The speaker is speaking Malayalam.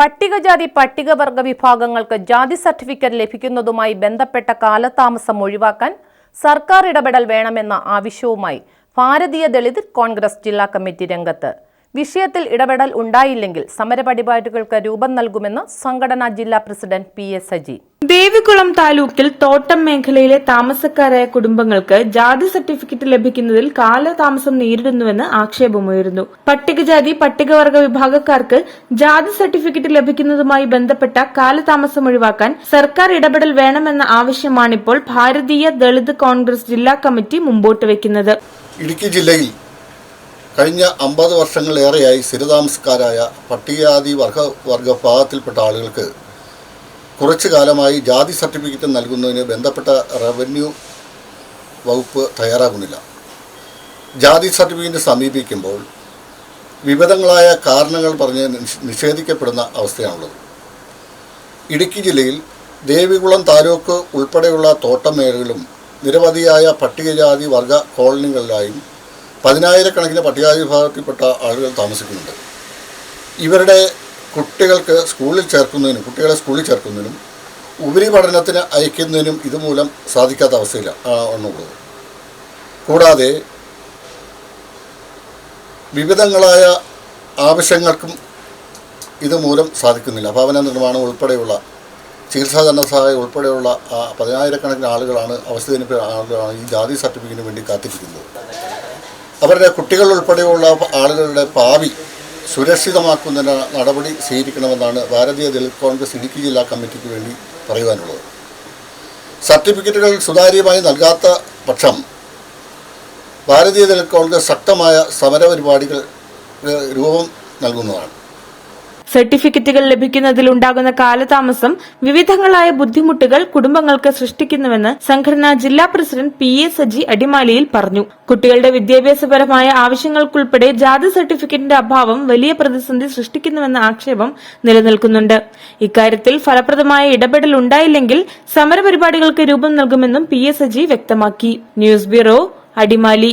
പട്ടികജാതി പട്ടികവർഗ വിഭാഗങ്ങൾക്ക് ജാതി സർട്ടിഫിക്കറ്റ് ലഭിക്കുന്നതുമായി ബന്ധപ്പെട്ട കാലതാമസം ഒഴിവാക്കാൻ സർക്കാർ ഇടപെടൽ വേണമെന്ന ആവശ്യവുമായി ഭാരതീയ ദളിത് കോൺഗ്രസ് ജില്ലാ കമ്മിറ്റി രംഗത്ത് വിഷയത്തിൽ ഇടപെടൽ ഉണ്ടായില്ലെങ്കിൽ സമരപരിപാടികൾക്ക് രൂപം നൽകുമെന്ന് സംഘടനാ ജില്ലാ president P S Saji. Devikulam താലൂക്കിൽ തോട്ടം മേഖലയിലെ താമസക്കാരായ കുടുംബങ്ങൾക്ക് ജാതി സർട്ടിഫിക്കറ്റ് ലഭിക്കുന്നതിൽ കാലതാമസം നേരിടുന്നുവെന്ന് ആക്ഷേപമുയരുന്നു പട്ടികജാതി പട്ടികവർഗ വിഭാഗക്കാർക്ക് ജാതി സർട്ടിഫിക്കറ്റ് ലഭിക്കുന്നതുമായി ബന്ധപ്പെട്ട കാലതാമസം ഒഴിവാക്കാൻ സർക്കാർ ഇടപെടൽ വേണമെന്ന ആവശ്യമാണിപ്പോൾ ഭാരതീയ ദളിത് കോൺഗ്രസ് ജില്ലാ കമ്മിറ്റി മുമ്പോട്ട് വെക്കുന്നത്. ഇടുക്കി ജില്ലയിൽ കഴിഞ്ഞ അമ്പത് വർഷങ്ങളിലേറെയായി സ്ഥിരതാമസക്കാരായ പട്ടികജാതി വർഗ വർഗ വിഭാഗത്തിൽപ്പെട്ട ആളുകൾക്ക് കുറച്ചു കാലമായി ജാതി സർട്ടിഫിക്കറ്റ് നൽകുന്നതിന് ബന്ധപ്പെട്ട റവന്യൂ വകുപ്പ് തയ്യാറാകുന്നില്ല. ജാതി സർട്ടിഫിക്കറ്റ് സമീപിക്കുമ്പോൾ വിവിധങ്ങളായ കാരണങ്ങൾ പറഞ്ഞ് നിഷ്- നിഷേധിക്കപ്പെടുന്ന അവസ്ഥയാണുള്ളത്. ഇടുക്കി ജില്ലയിൽ ദേവികുളം താലൂക്ക് ഉൾപ്പെടെയുള്ള തോട്ടം മേഖലകളും നിരവധിയായ പട്ടികജാതി വർഗ കോളനികളിലായും പതിനായിരക്കണക്കിന് പട്ടികജാതി വിഭാഗത്തിൽപ്പെട്ട ആളുകൾ താമസിക്കുന്നുണ്ട്. ഇവരുടെ കുട്ടികൾക്ക് സ്കൂളിൽ ചേർക്കുന്നതിനും കുട്ടികളെ സ്കൂളിൽ ചേർക്കുന്നതിനും ഉപരിപഠനത്തിന് അയക്കുന്നതിനും ഇതുമൂലം സാധിക്കാത്ത അവസ്ഥയില്ല ഒന്നുള്ളത് കൂടാതെ വിവിധങ്ങളായ ആവശ്യങ്ങൾക്കും ഇതുമൂലം സാധിക്കുന്നില്ല. ഭവന നിർമ്മാണം ഉൾപ്പെടെയുള്ള ചികിത്സാ ധനസഹായം ഉൾപ്പെടെയുള്ള പതിനായിരക്കണക്കിന് ആളുകളാണ് അവസ്ഥ ആളുകളാണ് ഈ ജാതി സർട്ടിഫിക്കറ്റിന് വേണ്ടി കാത്തിരിക്കുന്നത്. അവരുടെ കുട്ടികൾ ഉൾപ്പെടെയുള്ള ആളുകളുടെ ഭാവി സുരക്ഷിതമാക്കുന്നതിന് നടപടി സ്വീകരിക്കണമെന്നാണ് ഭാരതീയ ദളിത് കോൺഗ്രസ് ഇടുക്കി ജില്ലാ കമ്മിറ്റിക്ക് വേണ്ടി പറയുവാനുള്ളത്. സർട്ടിഫിക്കറ്റുകൾ സുതാര്യമായി നൽകാത്ത പക്ഷം ഭാരതീയ ദളിത് കോൺഗ്രസ് ശക്തമായ സമരപരിപാടികൾ രൂപം നൽകുന്നതാണ്. സർട്ടിഫിക്കറ്റുകൾ ലഭിക്കുന്നതിൽ ഉണ്ടാകുന്ന കാലതാമസം വിവിധങ്ങളായ ബുദ്ധിമുട്ടുകൾ കുടുംബങ്ങൾക്ക് സൃഷ്ടിക്കുന്നുവെന്ന് സംഘടനാ ജില്ലാ പ്രസിഡന്റ് പി എ സജി അടിമാലിയിൽ പറഞ്ഞു. കുട്ടികളുടെ വിദ്യാഭ്യാസപരമായ ആവശ്യങ്ങൾക്കുൾപ്പെടെ ജാതി സർട്ടിഫിക്കറ്റിന്റെ അഭാവം വലിയ പ്രതിസന്ധി സൃഷ്ടിക്കുന്നുവെന്ന ആക്ഷേപം നിലനിൽക്കുന്നുണ്ട്. ഇക്കാര്യത്തിൽ ഫലപ്രദമായ ഇടപെടൽ ഉണ്ടായില്ലെങ്കിൽ സമരപരിപാടികൾക്ക് രൂപം നൽകുമെന്നും പി എസ് സജി വ്യക്തമാക്കി. News bureau Adimali.